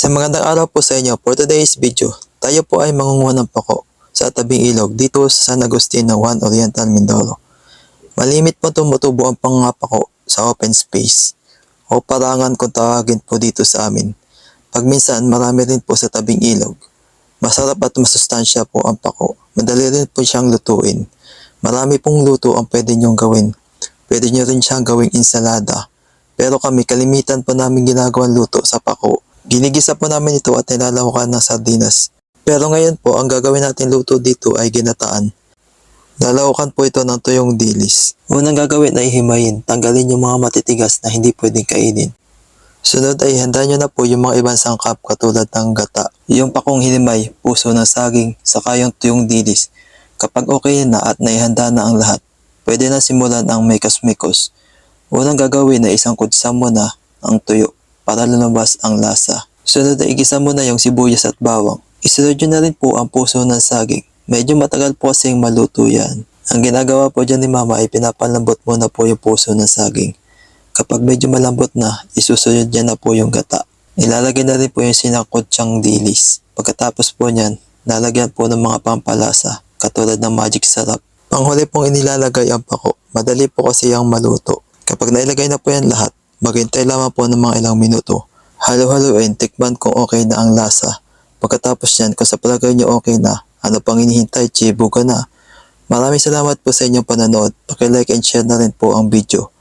Isang magandang araw po sa inyo. For today's video, tayo po ay mangunguha ng pako sa tabing ilog dito sa San Agustin na Juan Oriental, Mindoro. Malimit po tumutubo ang pangapako sa open space o parangan kung tawagin po dito sa amin. Pag minsan marami rin po sa tabing ilog. Masarap at masustansya po ang pako. Madali rin po siyang lutuin. Marami pong luto ang pwede niyong gawin. Pwede niyo rin siyang gawing insalada. Pero kami kalimitan po namin ginagawang luto sa pako. Ginigisa po namin ito at nilalawakan ng sardinas. Pero ngayon po, ang gagawin natin luto dito ay ginataan. Lalawakan po ito ng tuyong dilis. Unang gagawin ay himayin, tanggalin yung mga matitigas na hindi pwedeng kainin. Sunod ay handa nyo na po yung mga ibang sangkap katulad ng gata. Yung pakong hinimay, puso ng saging, saka yung tuyong dilis. Kapag okay na at naihanda na ang lahat, pwede na simulan ang mekas-mekos. Unang gagawin ay isang kutsa mo na ang tuyo para lumabas ang lasa. Sunod ay igisa mo na yung sibuyas at bawang. Isunod nyo na rin po ang puso ng saging. Medyo matagal po kasing maluto yan. Ang ginagawa po dyan ni mama ay pinapalambot muna po yung puso ng saging. Kapag medyo malambot na, isusunod niya na po yung gata. Ilalagay na rin po yung sinakotsang dilis. Pagkatapos po niyan, lalagyan po ng mga pampalasa, katulad ng magic sarap. Panghuli pong inilalagay ang pako. Madali po kasi yung maluto. Kapag nailagay na po yan lahat, maghintay lamang po ng mga ilang minuto. Halo-haloin, tikman kung okay na ang lasa. Pagkatapos yan, kung sa palagay niyo okay na, ano pang hinihintay, chibo ka na. Maraming salamat po sa inyong panonood. Paki-like and share na rin po ang video.